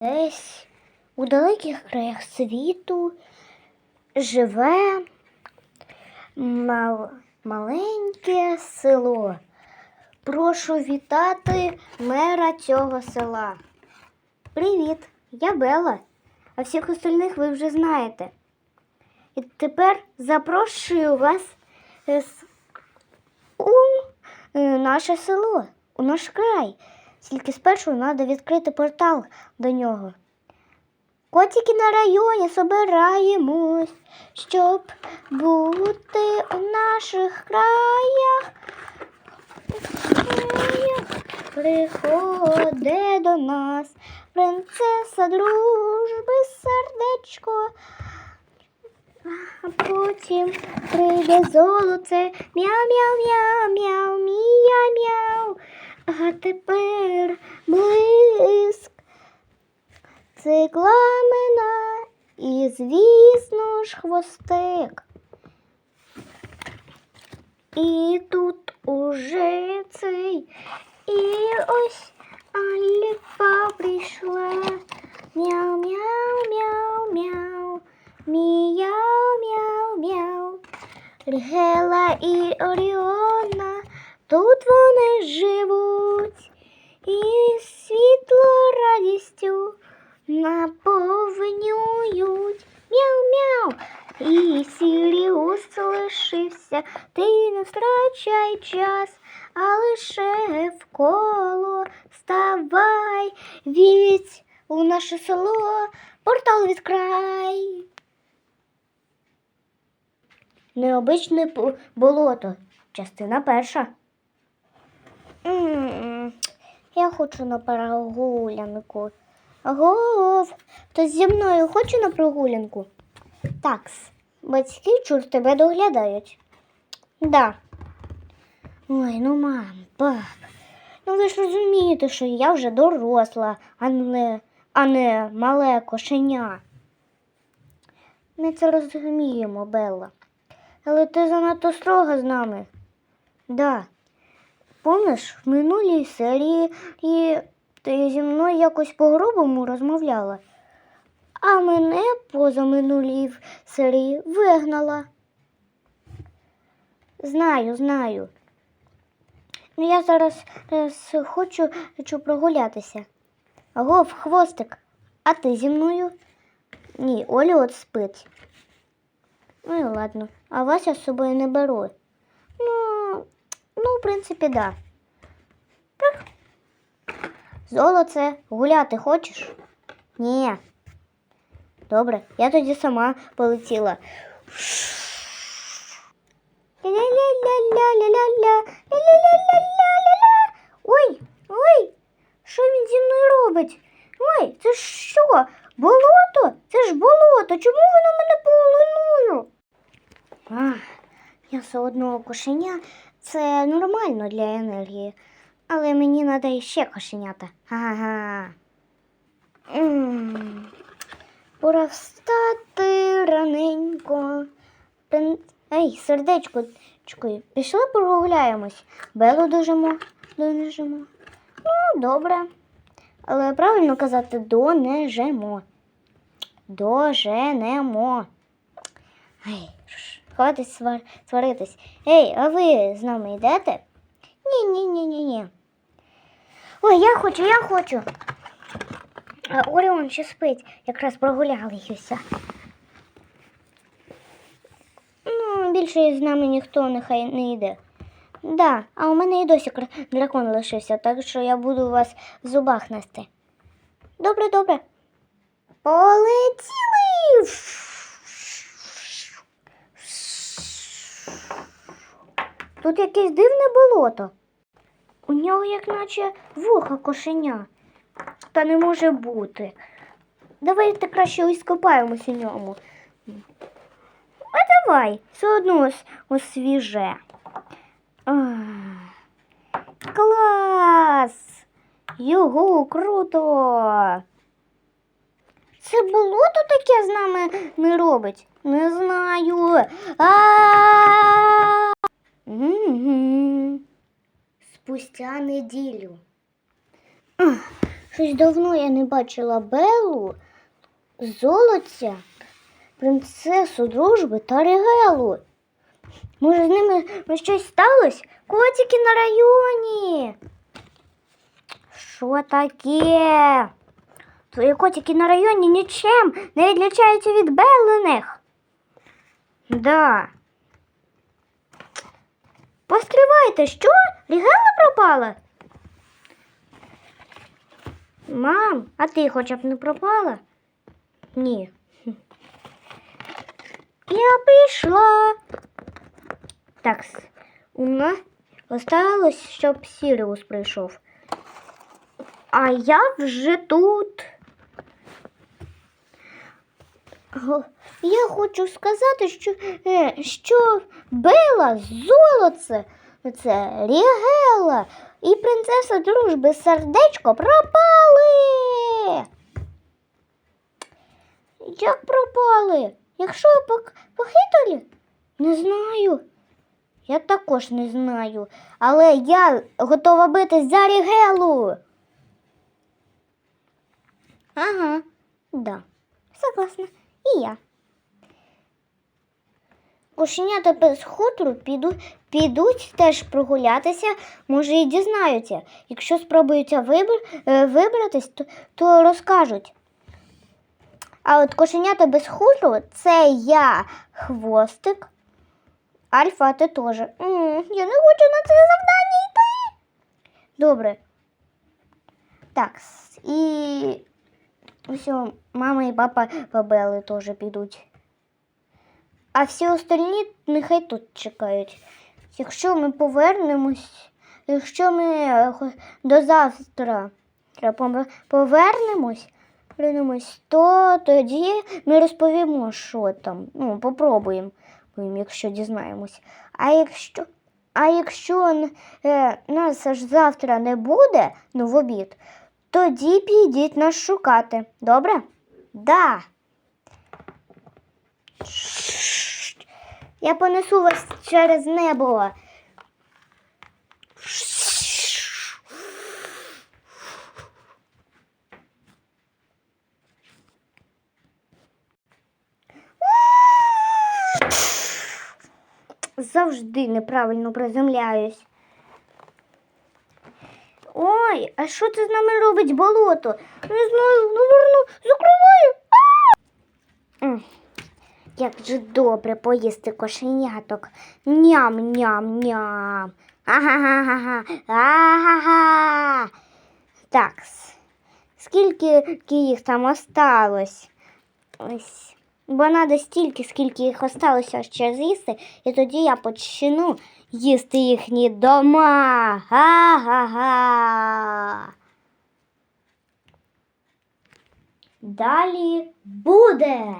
Десь у далеких краях світу живе мал- маленьке село. Прошу вітати мера цього села. Привіт, я Бела, а всіх остальних ви вже знаєте. І тепер запрошую вас е, у е, наше село, у наш край. Тільки спершу треба відкрити портал до нього. Котики на районі собираємось, щоб бути у наших краях. Приходить до нас принцеса дружби сердечко. А потім прийде золоце, мяу-мяу-мяу, мія-мяу. А тепер блиск цикламена і, звісно ж, хвостик. І тут уже цей, і ось Альфа прийшла. Мяу-мяу-мяу-мяу, міяу-мяу-мяу. Гела і Оріона, тут вони живуть, і світло радістю наповнюють. Мяу-мяу. І Сіріус лишився, ти не втрачай час, а лише вколо вставай, віць у наше село, портал відкрай. Необичне бо- болото. Частина перша. Я хочу на прогулянку. Гов, хтось зі мною хоче на прогулянку? Такс, батьки чур тебе доглядають. Да. Ой, ну мам, пап. Ну ви ж розумієте, що я вже доросла, а не, а не мале кошеня. Ми це розуміємо, Белла. Але ти занадто строга з нами. Да. Помниш, в минулій серії і ти зі мною якось по-грубому розмовляла, а мене позаминулій серії вигнала. Знаю, знаю. Ну, я зараз, зараз хочу, хочу прогулятися. Гов, хвостик, а ти зі мною? Ні, Оля от спить. Ну і ладно, а вас я з собою не беру. Ну, в принципі, да. Так. Золоце, гуляти хочеш? Ні. Добре, я тоді сама полетіла. Ой, ой, що він зі мною робить? Ой, це ж що? Болото? Це ж болото. Чому воно мене полонує? Ах, м'ясо одного кошеня це нормально для енергії, але мені треба іще кошенята. Ага. Пора встати раненько. Пен- Ей, сердечко, чекай, пішли прогуляємось. Белу дожимо, донежимо. Ну, добре. Але правильно казати донежемо. Доженемо. Ей, ш- свар... сваритись. Ей, а ви з нами йдете? Ні, ні, ні, ні, ні. Ой, я хочу, я хочу. А Оріон ще спить, якраз прогулялися. Ну, більше з нами ніхто нехай не йде. Да, а у мене і досі дракон лишився, так що я буду вас в зубах нести. Добре, добре. Полетіли. Тут якесь дивне болото. У нього як наче вуха кошеня. Та не може бути. Давайте краще ось копаємось у ньому. А давай, все одно ос- освіже. Клас! Його круто! Це болото таке з нами не робить? Не знаю. А Мгм. Спустя неділю. Щось давно я не бачила Белу, золотця, принцесу дружби та Регелу. Може, з ними щось сталося? Котики на районі. Що таке? Твої котики на районі нічим не відлічаються від белених. Да. Постривайте, що? Рігела пропала? Мам, а ти хоча б не пропала? Ні. Я пішла. Так, у нас осталось, щоб Сіріус прийшов. А я вже тут. Я хочу сказати, що, е, що Бела, золоце, це Рігела і принцеса дружби сердечко пропали. Як пропали? Якщо похитали? Не знаю. Я також не знаю. Але я готова битись за Рігелу. Ага, да. Согласна. І я. Кошенята без хутору піду, підуть теж прогулятися, може і дізнаються. Якщо спробуються вибр, е, вибратись, то, то розкажуть. А от кошенята без хутору це я, хвостик. Альфа, ти теж. Я не хочу на це завдання йти. Добре. Так, і все, мама і папа Бабели теж підуть. А всі остальні нехай тут чекають. Якщо ми повернемось, якщо ми е, до завтра повернемось, повернемось, то тоді ми розповімо, що там. Ну, попробуємо, якщо дізнаємось. А якщо, а якщо е, нас аж завтра не буде, ну в обід, тоді підіть нас шукати. Добре? Да. Я понесу вас через небо. Завжди неправильно приземляюсь. Ой, а що це з нами робить болото? Не знаю, наверно, закриваю. Як же добре поїсти кошеняток. Ням-ням-ням. Ага-га-га-га. Ага-га. Так. Скільки їх там осталось? Ось. Бо треба стільки, скільки їх осталося ще з'їсти, і тоді я почну їсти їхні дома. Га-га-га. Далі буде.